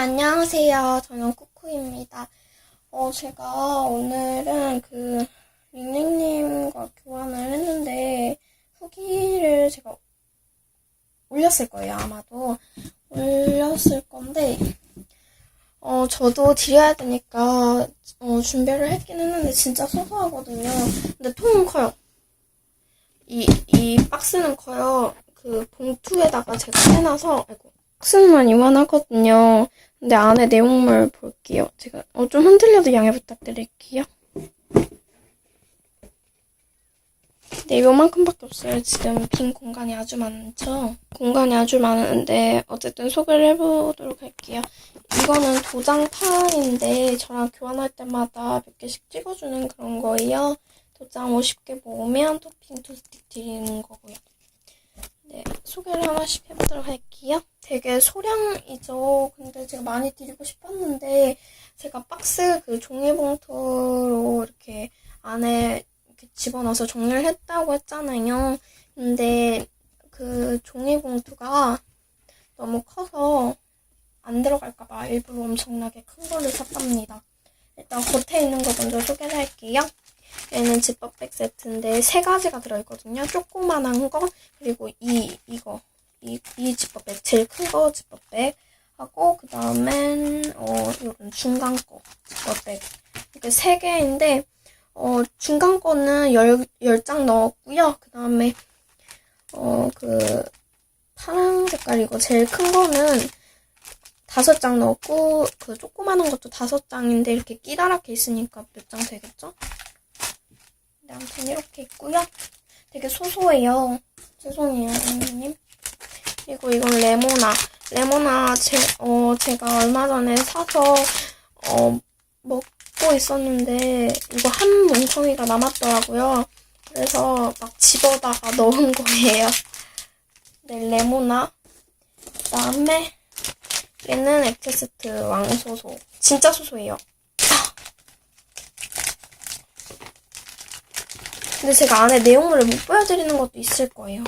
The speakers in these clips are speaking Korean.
안녕하세요. 저는 쿠쿠입니다. 어, 제가 오늘은 그, 링링님과 교환을 했는데, 후기를 제가 올렸을 거예요, 아마도. 올렸을 건데, 어, 저도 드려야 되니까, 어, 준비를 했긴 했는데, 진짜 소소하거든요. 근데 통은 커요. 이, 이 박스는 커요. 그 봉투에다가 제가 해놔서, 아이고, 박스는 이만하거든요. 근데 안에 내용물 볼게요. 제가 어, 좀 흔들려도 양해 부탁드릴게요. 네, 요만큼밖에 없어요. 지금 빈 공간이 아주 많죠? 공간이 아주 많은데 어쨌든 소개를 해보도록 할게요. 이거는 도장판인데 저랑 교환할 때마다 몇 개씩 찍어주는 그런 거예요. 도장 50개 모으면 토핑 두 스틱 드리는 거고요. 네, 소개를 하나씩 해보도록 할게요. 되게 소량이죠. 근데 제가 많이 드리고 싶었는데, 제가 박스 그 종이봉투로 이렇게 안에 이렇게 집어넣어서 정리를 했다고 했잖아요. 근데 그 종이봉투가 너무 커서 안 들어갈까봐 일부러 엄청나게 큰 걸로 샀답니다. 일단 겉에 있는 거 먼저 소개를 할게요. 얘는 지퍼백 세트인데 세 가지가 들어있거든요. 조그만한 거 그리고 이 이거 이, 이 지퍼백 제일 큰거 지퍼백 하고 그 다음엔 어 이런 중간 거 지퍼백 이렇게 세 개인데 어 중간 거는 열열장 넣었고요. 그 다음에 어 그 파란 색깔이고 제일 큰 거는 다섯 장 넣었고 그 조그만한 것도 다섯 장인데 이렇게 끼다랗게 있으니까 몇 장 되겠죠? 네, 아무튼 이렇게 있고요. 되게 소소해요. 죄송해요, 선생님. 그리고 이건 레모나. 레모나 제, 어, 제가 얼마 전에 사서 어, 먹고 있었는데 이거 한 뭉텅이가 남았더라고요. 그래서 막 집어다가 넣은 거예요. 네, 레모나. 그 다음에 얘는 엑테스트 왕소소. 진짜 소소해요. 근데 제가 안에 내용물을 못 보여드리는 것도 있을 거예요.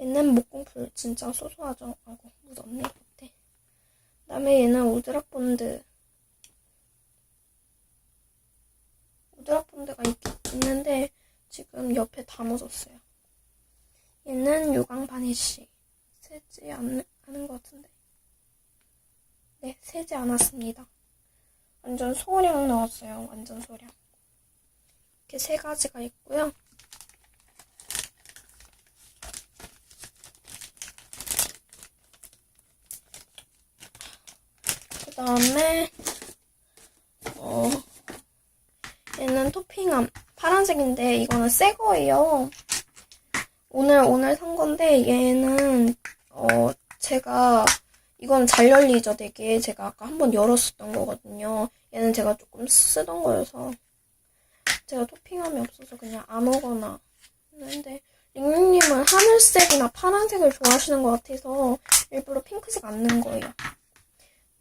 얘는 목공풀 진짜 소소하죠? 아이고 묻었네 밑에. 그다음에 얘는 우드락 본드. 우드락 본드가 있, 있는데 지금 옆에 다 묻었어요. 얘는 유광 바니쉬. 세지 않, 않은 것 같은데. 네, 세지 않았습니다. 완전 소량 넣었어요. 완전 소량. 이렇게 세 가지가 있고요. 그 다음에 어 얘는 토핑함 파란색인데 이거는 새 거예요. 오늘 오늘 산 건데 얘는 어 제가 이건 잘 열리죠 되게 제가 아까 한번 열었었던 거거든요. 얘는 제가 조금 쓰던 거여서 제가 토핑함이 없어서 그냥 아무거나 했는데 링링님은 하늘색이나 파란색을 좋아하시는 것 같아서 일부러 핑크색 안 넣은 거예요.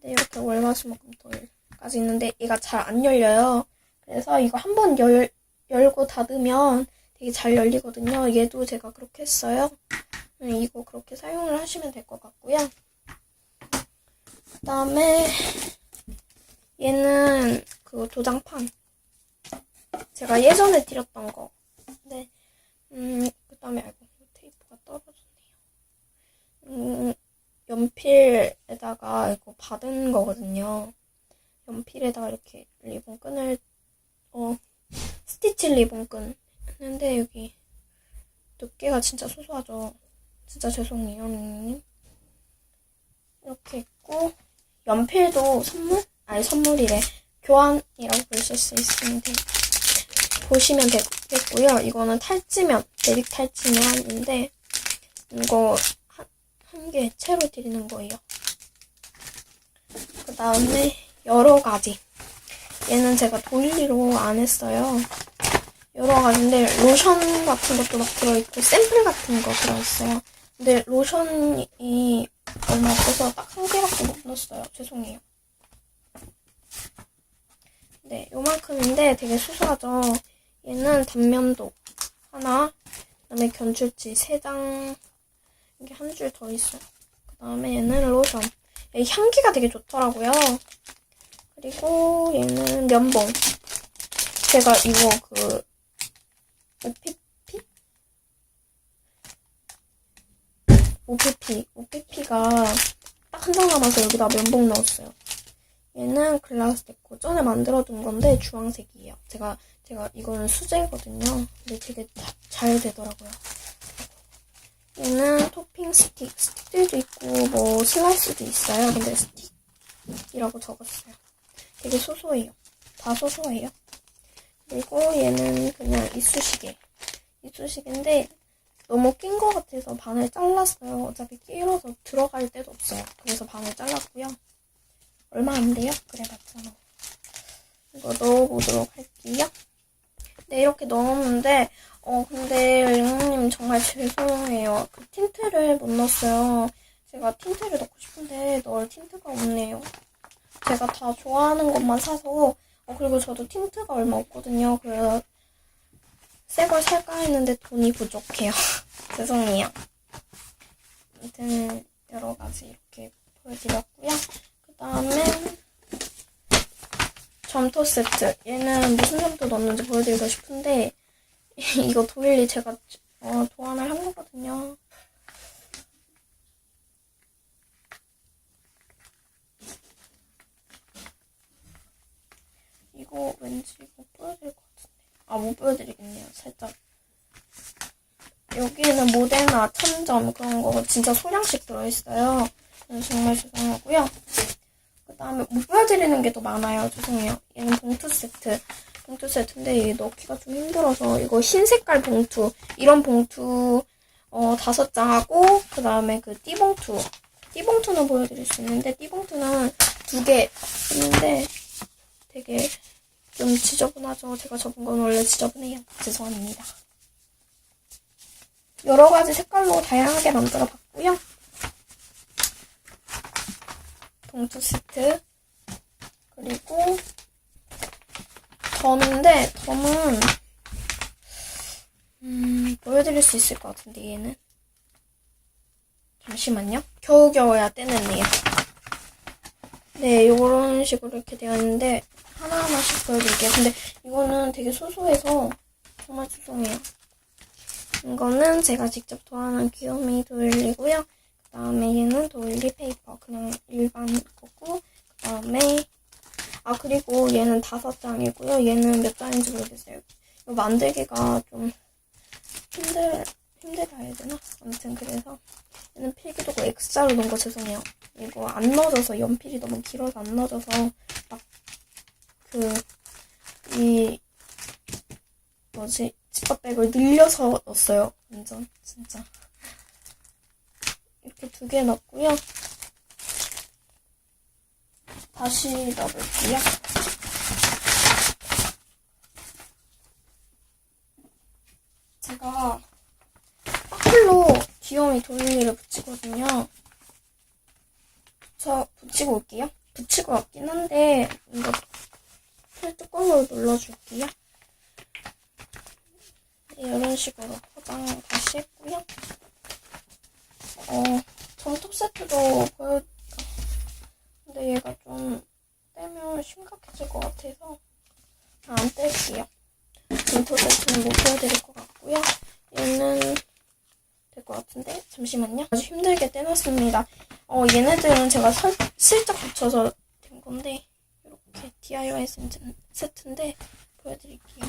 네, 이렇게 월화수목금 토일까지 있는데 얘가 잘 안 열려요. 그래서 이거 한번 열, 열고 닫으면 되게 잘 열리거든요. 얘도 제가 그렇게 했어요. 네, 이거 그렇게 사용을 하시면 될 것 같고요. 그 다음에 얘는 그 도장판 제가 예전에 드렸던 거. 네. 음, 그 다음에, 아이고, 테이프가 떨어졌네요. 음, 연필에다가 이거 받은 거거든요. 연필에다가 이렇게 리본 끈을, 어, 스티치 리본 끈 했는데, 여기, 두께가 진짜 소소하죠. 진짜 죄송해요, 님. 이렇게 있고, 연필도 선물? 아니, 선물이래. 교환이라고 보실 수 있습니다. 보시면 되겠고요. 이거는 탈지면, 내릭 탈지면인데 이거 한, 한 개 채로 드리는 거예요. 그 다음에 여러 가지. 얘는 제가 도일리로 안 했어요. 여러 가지인데 로션 같은 것도 막 들어있고 샘플 같은 거 들어있어요. 근데 로션이 얼마 없어서 딱 한 개밖에 못 넣었어요. 죄송해요. 네, 요만큼인데 되게 수수하죠. 얘는 단면도 하나, 그 다음에 견출지 세 장, 이게 한 줄 더 있어요. 그 다음에 얘는 로션. 이 향기가 되게 좋더라고요. 그리고 얘는 면봉. 제가 이거 그 OPP? OPP. OPP가 딱 한 장 남아서 여기다 면봉 넣었어요. 얘는 글라스 데코. 전에 만들어둔 건데 주황색이에요. 제가 제가 이거는 수제거든요. 근데 되게 자- 잘 되더라고요. 얘는 토핑 스틱. 스틱들도 있고 뭐 슬라이스도 있어요. 근데 스틱이라고 적었어요. 되게 소소해요. 다 소소해요. 그리고 얘는 그냥 이쑤시개. 이쑤시개인데 너무 낀 것 같아서 반을 잘랐어요. 어차피 끼러서 들어갈 데도 없어요. 그래서 반을 잘랐고요. 얼마 안 돼요? 그래봤자 뭐. 이거 넣어보도록 할게요. 네, 이렇게 넣었는데, 어, 근데, 링님 정말 죄송해요. 그 틴트를 못 넣었어요. 제가 틴트를 넣고 싶은데, 넣을 틴트가 없네요. 제가 다 좋아하는 것만 사서, 어, 그리고 저도 틴트가 얼마 없거든요. 그래서, 새 걸 살까 했는데 돈이 부족해요. 죄송해요. 아무튼, 여러 가지 이렇게 보여드렸고요. 그 다음에, 점토 세트. 얘는 무슨 점토 넣었는지 보여드리고 싶은데, 이거 도일리 제가 어, 도안을 한 거거든요. 이거 왠지 못 보여드릴 것 같은데. 아, 못 보여드리겠네요. 살짝. 여기에는 모데나, 천점 그런 거 진짜 소량씩 들어있어요. 정말 죄송하고요. 그 다음에 못 보여드리는 게 더 많아요. 죄송해요. 얘는 봉투 세트. 봉투 세트인데 이게 넣기가 좀 힘들어서 이거 흰 색깔 봉투. 이런 봉투 어, 다섯 장하고 그 다음에 그 띠봉투. 띠봉투는 보여드릴 수 있는데 띠봉투는 두 개 있는데 되게 좀 지저분하죠. 제가 접은 건 원래 지저분해요. 죄송합니다. 여러 가지 색깔로 다양하게 만들어 봤고요. 봉투 세트. 그리고 덤인데 덤은 음, 보여드릴 수 있을 것 같은데 얘는? 잠시만요. 겨우겨우야 떼냈네요. 네 요런 식으로 이렇게 되어 있는데 하나하나씩 보여드릴게요. 근데 이거는 되게 소소해서 정말 죄송해요. 이거는 제가 직접 도안한 귀요미 도일리고요. 그 다음에 얘는 도일리 페이퍼 그냥 일반 거고 그 다음에 아 그리고 얘는 다섯 장이고요. 얘는 몇 장인지 모르겠어요. 이거 만들기가 좀 힘들 힘들다 해야 되나? 아무튼 그래서 얘는 필기도구 X자로 넣은 거 죄송해요. 이거 안 넣어져서 연필이 너무 길어서 안 넣어져서 막 그 이 뭐지? 지퍼백을 늘려서 넣었어요. 완전 진짜. 이렇게 두 개 넣었고요. 다시 넣어볼게요. 제가 파클로 귀요미 돌리를 붙이거든요. 저 붙이고 올게요. 붙이고 왔긴 한데 이거 풀 뚜껑으로 눌러줄게요. 네, 이런 식으로 포장 다시 했고요. 어, 점톱 세트도 보여, 근데 얘가 좀 떼면 심각해질 것 같아서 안 뗄게요. 점톱 세트는 못 보여드릴 것 같고요. 얘는 될 것 같은데 잠시만요. 아주 힘들게 떼놨습니다. 어, 얘네들은 제가 설, 슬쩍 붙여서 된 건데 이렇게 DIY 세트- 세트인데 보여드릴게요.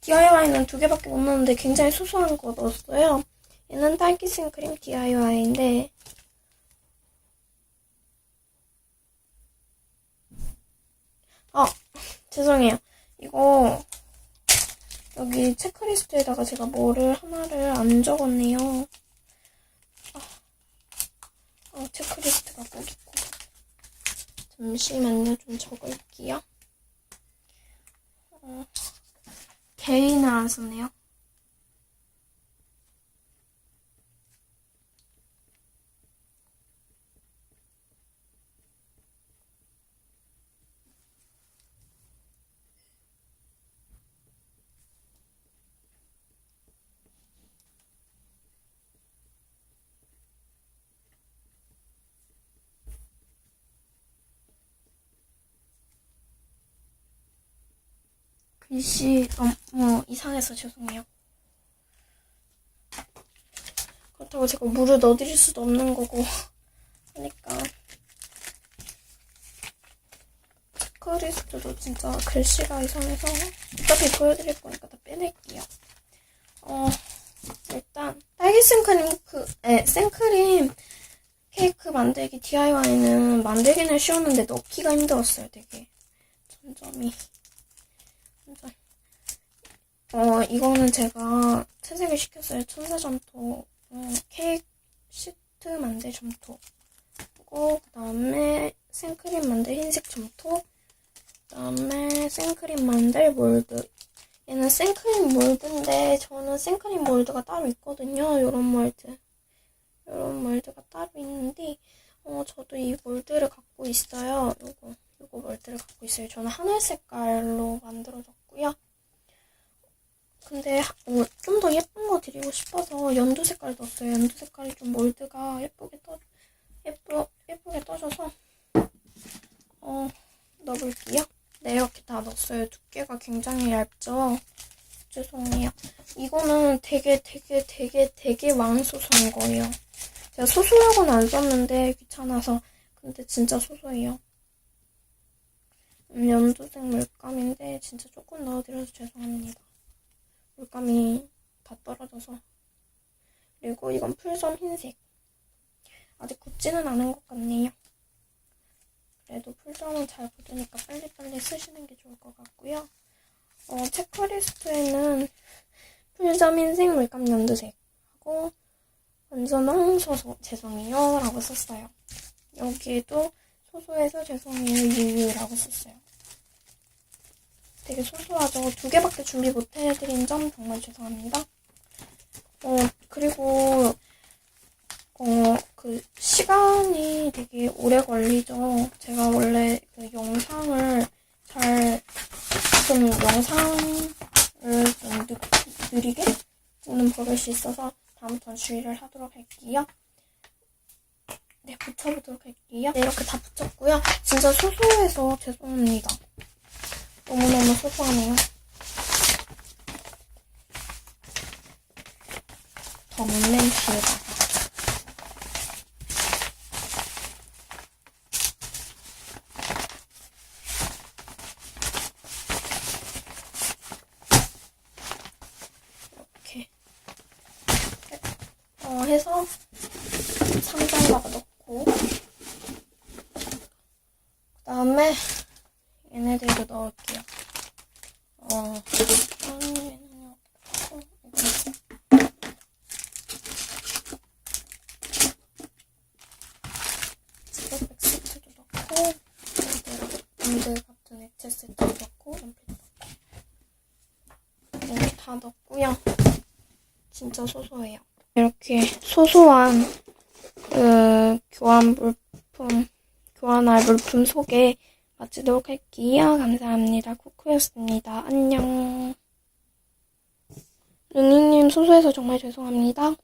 DIY는 두 개밖에 못 넣었는데 굉장히 소소한 거 넣었어요. 얘는 딸기 생크림 DIY인데 아 죄송해요. 이거 여기 체크리스트에다가 제가 뭐를 하나를 안 적었네요. 아, 아, 체크리스트가 꼭 있고 잠시만요. 좀 적을게요. 어. 개인을 안 썼네요. 글씨 너무 이상해서 죄송해요. 그렇다고 제가 물을 넣어드릴 수도 없는 거고 하니까 체크리스트도 진짜 글씨가 이상해서 어차피 보여드릴 거니까 다 빼낼게요. 어 일단 딸기 생크림 그, 에, 생크림 케이크 만들기 DIY는 만들기는 쉬웠는데 넣기가 힘들었어요, 되게. 점점이. 어, 이거는 제가 채색을 시켰어요. 천사 점토, 음, 케이크 시트 만들 점토. 그리고, 그 다음에 생크림 만들 흰색 점토. 그 다음에 생크림 만들 몰드. 얘는 생크림 몰드인데, 저는 생크림 몰드가 따로 있거든요. 요런 몰드. 이런 몰드가 따로 있는데 어 저도 이 몰드를 갖고 있어요. 요거 요거 몰드를 갖고 있어요. 저는 하늘 색깔로 만들어졌고요. 근데 어, 좀더 예쁜 거 드리고 싶어서 연두 색깔 넣었어요. 연두 색깔이 좀 몰드가 예쁘게 떠 예쁘 예쁘게 떠져서 어 넣어볼게요. 네 이렇게 다 넣었어요. 두께가 굉장히 얇죠. 죄송해요. 이거는 되게 되게 되게 되게 왕소소한 거예요. 제가 소소하고는 안 썼는데 귀찮아서 근데 진짜 소소해요. 음, 연두색 물감인데 진짜 조금 넣어드려서 죄송합니다. 물감이 다 떨어져서 그리고 이건 풀섬 흰색 아직 굳지는 않은 것 같네요. 그래도 풀섬은 잘 굳으니까 빨리빨리 쓰시는 게 좋을 것 같고요. 어, 체크리스트에는 풀섬 흰색 물감 연두색 하고 완전 황소소 죄송해요 라고 썼어요. 여기에도 소소해서 죄송해요 유유라고 썼어요. 되게 소소하죠. 두 개밖에 준비 못 해드린 점 정말 죄송합니다. 어 그리고 어 그 시간이 되게 오래 걸리죠. 제가 원래 그 영상을 잘 좀 영상을 좀 느, 느리게 보는 버릇이 있어서 다음부터는 주의를 하도록 할게요. 네, 붙여보도록 할게요. 네, 이렇게 다 붙였고요. 진짜 소소해서 죄송합니다. 너무너무 소소하네요. 더 뒤에다가. 이렇게 어, 해서 상자에다가 넣고 그 다음에 얘네들도 넣을게요. 어, 음, 얘는 이렇게 넣고, 이거. 스티백 넣고 밴드 같은 액체 세트도 넣고 연필도 넣고 이렇게 다 넣었고요. 진짜 소소해요. 이렇게 소소한 그 교환 물품, 교환할 물품 소개 마치도록 할게요. 감사합니다. 쿠쿠였습니다. 안녕. 루니님 소소해서 정말 죄송합니다.